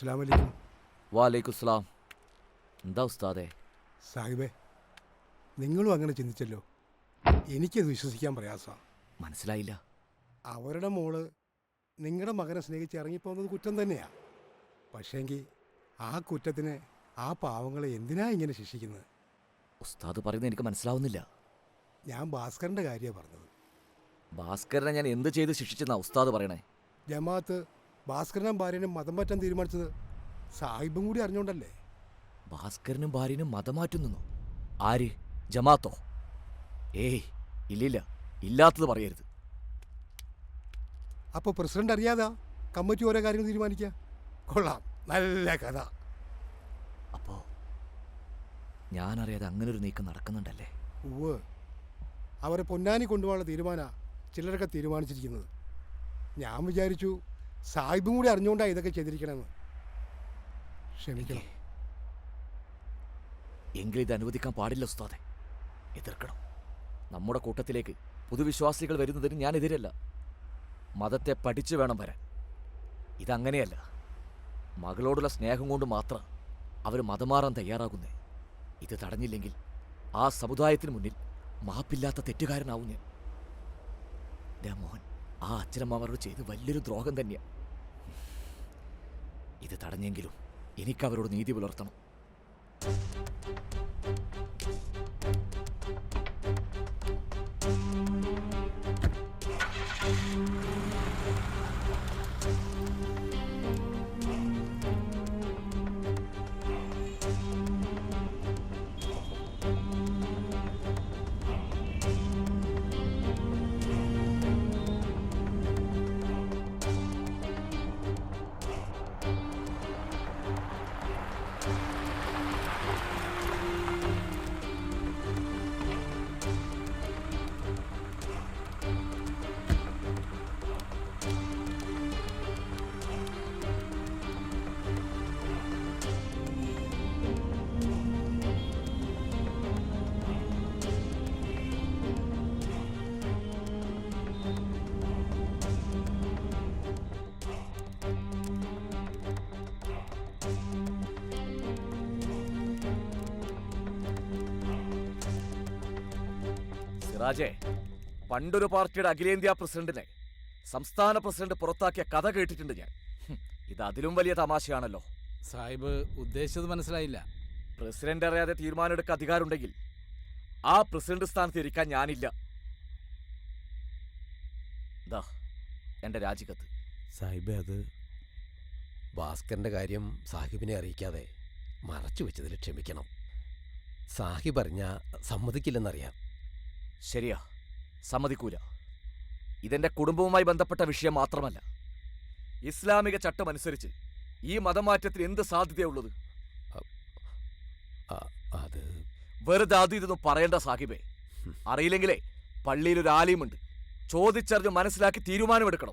അസ്സലാമലൈക്കും. വാലേക്കുസ്ലാം എന്താ ഉസ്താദെ? സാഹിബേ നിങ്ങളും അങ്ങനെ ചിന്തിച്ചല്ലോ. എനിക്കത് വിശ്വസിക്കാൻ പ്രയാസമാണ് മനസ്സിലായില്ല. അവരുടെ മോൾ നിങ്ങളുടെ മകനെ സ്നേഹിച്ച് ഇറങ്ങിപ്പോകുന്നത് കുറ്റം തന്നെയാണ് പക്ഷേങ്കിൽ ആ കുറ്റത്തിന് ആ പാവങ്ങളെ എന്തിനാ ഇങ്ങനെ ശിക്ഷിക്കുന്നത്? ഉസ്താദ് പറയുന്നത് എനിക്ക് മനസ്സിലാവുന്നില്ല. ഞാൻ ഭാസ്കറിന്റെ കാര്യമാണ് പറഞ്ഞത്. ഭാസ്കരനെ ഞാൻ എന്ത് ചെയ്ത് ശിക്ഷിച്ചെന്നാ ഉസ്താദ് പറയണേ? ജമാഅത്ത് ഭാസ്കരനും ഭാര്യനും മതം മാറ്റാൻ തീരുമാനിച്ചത് സാഹിബും കൂടി അറിഞ്ഞുകൊണ്ടല്ലേ ഭാസ്കരനും ഭാര്യനും മതം മാറ്റുന്നു ആര്? ജമാത്തോ? ഏയ് ഇല്ലില്ല. ഇല്ലാത്തത് പറയരുത്. അപ്പോൾ പ്രസിഡന്റ് അറിയാതാ? കമ്മിറ്റി ഓരോ കാര്യങ്ങൾ തീരുമാനിക്കുക കൊള്ളാം. നല്ല കഥ. അപ്പോ ഞാനറിയാതെ അങ്ങനെ ഒരു നീക്കം നടക്കുന്നുണ്ടല്ലേ? ഉവ് അവരെ പൊന്നാനി കൊണ്ടുപോകാനുള്ള തീരുമാന ചിലരൊക്കെ തീരുമാനിച്ചിരിക്കുന്നത്. ഞാൻ വിചാരിച്ചു സാഹിബും കൂടി അറിഞ്ഞുകൊണ്ടാണ് ഇതൊക്കെ ചെയ്തിരിക്കണമെന്ന് ക്ഷമിക്കണം. എങ്കിൽ ഇത് അനുവദിക്കാൻ പാടില്ല ഉസ്താദെ. എതിർക്കണം. നമ്മുടെ കൂട്ടത്തിലേക്ക് പുതുവിശ്വാസികൾ വരുന്നതിന് ഞാൻ എതിരല്ല. മതത്തെ പഠിച്ചു വേണം വരാൻ. ഇതങ്ങനെയല്ല. മകളോടുള്ള സ്നേഹം കൊണ്ട് മാത്രം അവർ മതമാറാൻ തയ്യാറാകുന്നേ. ഇത് തടഞ്ഞില്ലെങ്കിൽ ആ സമുദായത്തിന് മുന്നിൽ മാപ്പില്ലാത്ത തെറ്റുകാരനാവും ഞാൻ. മോഹൻ. ആ അച്ഛനമ്മമാരോട് ചെയ്ത് വലിയൊരു ദ്രോഹം തന്നെയാണ് ഇത് തടഞ്ഞെങ്കിലും എനിക്കവരോട് നീതി പുലർത്തണം. സിറാജെ പണ്ടൊരു പാർട്ടിയുടെ അഖിലേന്ത്യാ പ്രസിഡന്റിനെ സംസ്ഥാന പ്രസിഡന്റ് പുറത്താക്കിയ കഥ കേട്ടിട്ടുണ്ട് ഞാൻ. ഹും, ഇത് അതിലും വലിയ തമാശയാണല്ലോ. സാഹിബ് ഉദ്ദേശിച്ചത് മനസ്സിലായില്ല. പ്രസിഡന്റ് അറിയാതെ തീരുമാനമെടുക്കാൻ അധികാരമുണ്ടെങ്കിൽ ആ പ്രസിഡന്റ് സ്ഥാനത്ത് ഇരിക്കാൻ ഞാനില്ല. ദാ എന്റെ രാജിക്കത്ത്. സാഹിബ് അത് ഭാസ്കറിന്റെ കാര്യം സാഹിബിനെ അറിയിക്കാതെ മറച്ചു വെച്ചതിൽ ക്ഷമിക്കണം. സാഹിബ് അറിഞ്ഞ സമ്മതിക്കില്ലെന്നറിയാം. ശരിയാ. സമ്മതിക്കൂല. ഇതെന്റെ കുടുംബവുമായി ബന്ധപ്പെട്ട വിഷയം മാത്രമല്ല. ഇസ്ലാമിക ചട്ടം അനുസരിച്ച് ഈ മതമാറ്റത്തിന് എന്ത് സാധ്യതയുള്ളത്? അത് വെറുതെ അത് ഇതൊന്നും പറയണ്ട സാഹിബേ. അറിയില്ലെങ്കിലേ പള്ളിയിൽ ഒരു ആലയമുണ്ട്. ചോദിച്ചറിഞ്ഞ് മനസ്സിലാക്കി തീരുമാനമെടുക്കണം.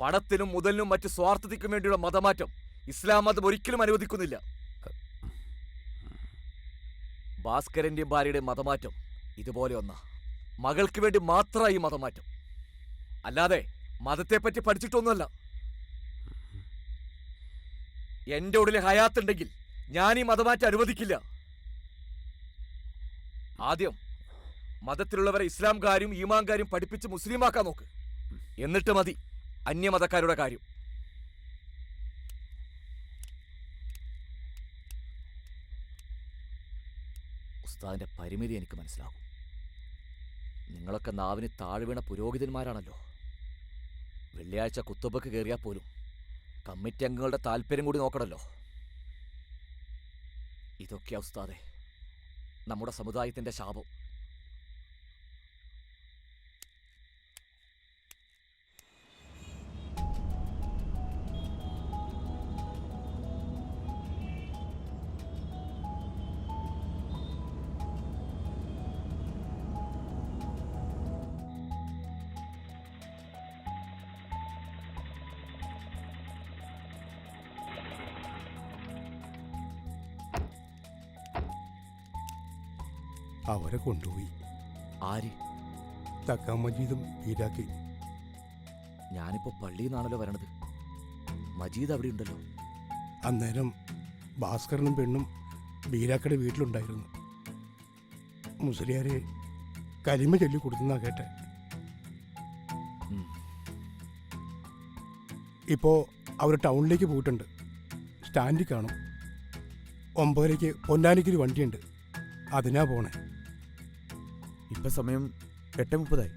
പണത്തിനും മുതലിനും മറ്റു സ്വാർത്ഥതയ്ക്കും വേണ്ടിയുള്ള മതമാറ്റം ഇസ്ലാം മതം ഒരിക്കലും അനുവദിക്കുന്നില്ല. ഭാസ്കരന്റെയും ഭാര്യയുടെയും മതമാറ്റം ഇതുപോലെ ഒന്നാ. മകൾക്ക് വേണ്ടി മാത്രമായി മതമാറ്റം അല്ലാതെ മതത്തെപ്പറ്റി പഠിച്ചിട്ടൊന്നുമല്ല. എന്റെ ഉള്ളിൽ ഹയാത്തുണ്ടെങ്കിൽ ഞാൻ ഈ മതമാറ്റം അനുവദിക്കില്ല. ആദ്യം മതത്തിലുള്ളവരെ ഇസ്ലാം കാര്യം ഈമാൻ കാര്യം പഠിപ്പിച്ച് മുസ്ലിമാക്കാൻ നോക്ക്. എന്നിട്ട് മതി അന്യമതക്കാരുടെ കാര്യം. ഉസ്താദിന്റെ പരിമിതി എനിക്ക് മനസ്സിലാകും. നിങ്ങളൊക്കെ നാവിന് താഴ്വീണ പുരോഹിതന്മാരാണല്ലോ. വെള്ളിയാഴ്ച കുത്തുബക്ക് കയറിയാൽ പോലും കമ്മിറ്റി അംഗങ്ങളുടെ താല്പര്യം കൂടി നോക്കണമല്ലോ ഇതൊക്കെ ഉസ്താദെ നമ്മുടെ സമുദായത്തിന്റെ ശാപം. അവരെ കൊണ്ടുപോയി. ആര്? തക്കാ മജീദും ഈരാക്കി ഞാനിപ്പോ പള്ളിയിൽ നിന്നാണല്ലോ വരണത്. മജീദ് അവിടെ ഉണ്ടല്ലോ അന്നേരം ഭാസ്കരനും പെണ്ണും ബീരാക്കയുടെ വീട്ടിലുണ്ടായിരുന്നു. മുസ്ലിയാരെ കരിമ ചൊല്ലി കൊടുത്തുന്നാ കേട്ടെ. ഇപ്പോ ഇപ്പോൾ അവർ ടൗണിലേക്ക് പോയിട്ടുണ്ട്. സ്റ്റാൻഡിൽ കാണും. ഒമ്പതരയ്ക്ക് പൊന്നാനിക്കൊരു വണ്ടിയുണ്ട്. അതിനാ പോണേ. ഇപ്പൊ സമയം എട്ട് മുപ്പതായി.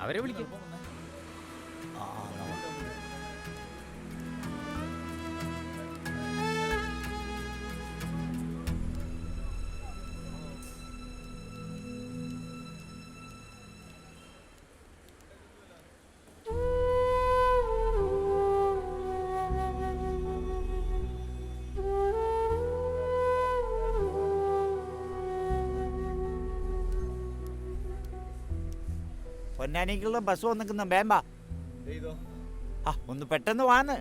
അവരെ വിളിക്കും. പൊന്നാനിക്കുള്ള ബസ് വന്നിക്കുന്ന വേമ്പ ആ ഒന്ന് പെട്ടെന്ന് വാന്ന്.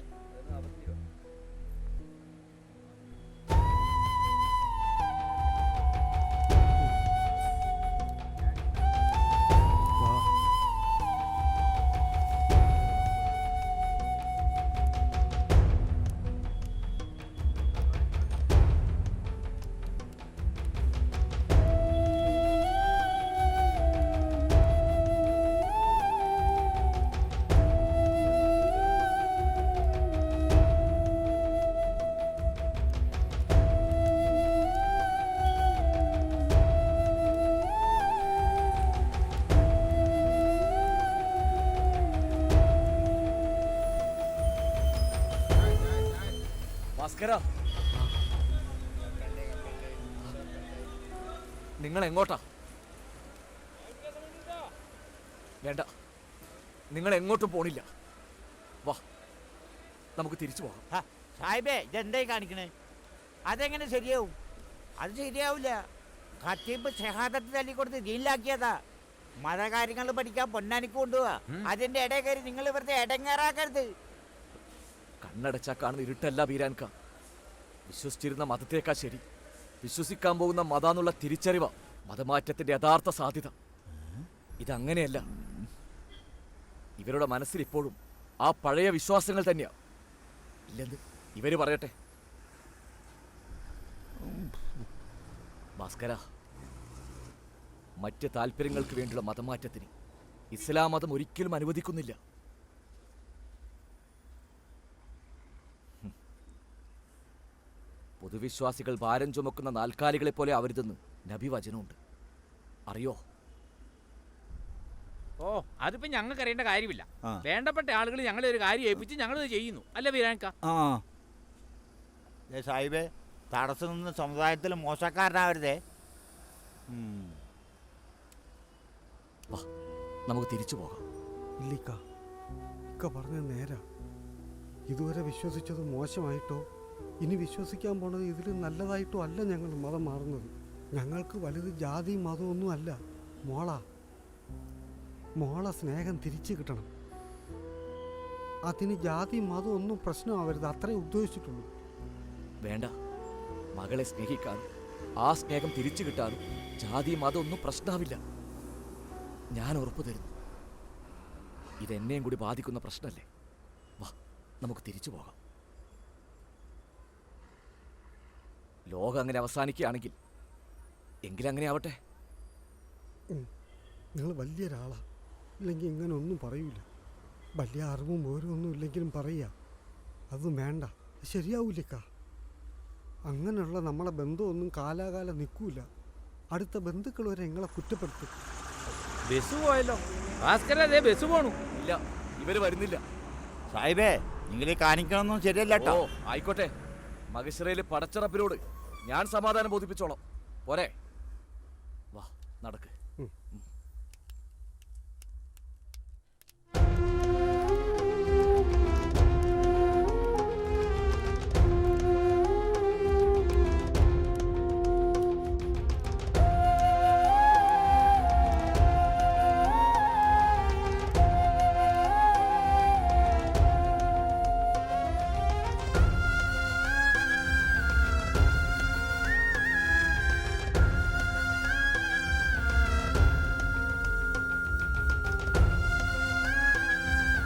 നിങ്ങൾ എങ്ങോട്ടാ വേണ്ട. നിങ്ങൾ എങ്ങോട്ടും പോണില്ല. വാ. നമുക്ക് തിരിച്ചു പോകാം. ഹ, സാഹിബേ ഇതെന്തായി കാണിക്കണേ? അതെങ്ങനെ ശരിയാവും? അത് ശരിയാവില്ല. ഖത്തീബ് ഷഹാദത്ത് തല്ലിക്കൊടുത്ത് ജയിലിലാക്കിയതാ. മതകാര്യങ്ങൾ പഠിക്കാൻ പൊന്നാനിക്ക് കൊണ്ടുപോവാ. അതിന്റെ ഇടയിൽ കയറി നിങ്ങൾ വെറുതെ ഇടങ്ങേറാക്കരുത് കണ്ണടച്ചാ കാണുന്ന ഇരുട്ടല്ല ബീരാൻക വിശ്വസിച്ചിരുന്ന മതത്തേക്കാ ശരി. വിശ്വസിക്കാൻ പോകുന്ന മതാന്നുള്ള തിരിച്ചറിവ മതമാറ്റത്തിന്റെ യഥാർത്ഥ സാധ്യത. ഇതങ്ങനെയല്ല. ഇവരുടെ മനസ്സിൽ ഇപ്പോഴും ആ പഴയ വിശ്വാസങ്ങൾ തന്നെയാ. ഇല്ലെന്ന് ഇവർ പറയട്ടെ. ഭാസ്കര മറ്റ് താല്പര്യങ്ങൾക്ക് വേണ്ടിയുള്ള മതമാറ്റത്തിന് ഇസ്ലാം മതം ഒരിക്കലും അനുവദിക്കുന്നില്ല. പൊതുവിശ്വാസികൾ ഭാരം ചുമക്കുന്ന നാൽക്കാലികളെ പോലെ അവരുതെന്ന് നബി വചനമുണ്ട്. അറിയോ? ഓ അതിപ്പോ ഞങ്ങൾക്ക് അറിയേണ്ട കാര്യമില്ല. വേണ്ടപ്പെട്ട ആളുകൾ ഞങ്ങളെ ഒരു കാര്യം ഏൽപ്പിച്ച് ഞങ്ങൾ ചെയ്യുന്നു. അല്ല വീരാൻക ആ ദേ സാഹിബേ തടസ്സം നിന്ന് സമുദായത്തിൽ മോശക്കാരനാവരുതേ. നമുക്ക് തിരിച്ചു പോകാം. ഇല്ലിക്ക ഇക്ക പറഞ്ഞ നേരാ. ഇതുവരെ വിശ്വസിച്ചത് മോശമായിട്ടോ? ഇനി വിശ്വസിക്കാൻ പോണത് ഇതിൽ നല്ലതായിട്ടും അല്ല ഞങ്ങൾ മതം മാറുന്നത്. ഞങ്ങൾക്ക് വലുത് ജാതി മതമൊന്നും അല്ല. മോള. മോള സ്നേഹം തിരിച്ചു കിട്ടണം. അതിന് ജാതി മതം ഒന്നും പ്രശ്നമാവരുത്. അത്രേ ഉദ്ദേശിച്ചിട്ടുള്ളൂ. വേണ്ട. മകളെ സ്നേഹിക്കാനും ആ സ്നേഹം തിരിച്ചു കിട്ടാനും ജാതി മതം ഒന്നും പ്രശ്നമാവില്ല. ഞാൻ ഉറപ്പു തരുന്നു. ഇതെന്നെയും കൂടി ബാധിക്കുന്ന പ്രശ്നമല്ലേ? വാ നമുക്ക് തിരിച്ചു പോകാം. ലോകം അങ്ങനെ അവസാനിക്കുകയാണെങ്കിൽ എങ്കിലങ്ങനെ ആവട്ടെ. നിങ്ങൾ വലിയൊരാളാ. ഇല്ലെങ്കിൽ ഇങ്ങനെ ഒന്നും പറയൂല. വലിയ അറിവും ഓരോന്നും ഇല്ലെങ്കിലും പറയുക. അത് വേണ്ട. ശരിയാവൂലിക്ക അങ്ങനെയുള്ള നമ്മളെ ബന്ധമൊന്നും കാലാകാലം നിൽക്കൂല. അടുത്ത ബന്ധുക്കൾ വരെ ഞങ്ങളെ കുറ്റപ്പെടുത്തും. ബസ് പോയല്ലോ. ഭാസ്കരേ ബസ് പോണു. ഇല്ല ഇവർ വരുന്നില്ല. സാഹിബേ നിങ്ങൾ കാണിക്കണമെന്നും ശരിയല്ല കേട്ടോ ആയിക്കോട്ടെ. മകശിറയിൽ പടച്ചറപ്പിനോട് ഞാൻ സമാധാനം ബോധിപ്പിച്ചോളാം. പോരെ. വാ നടക്ക്.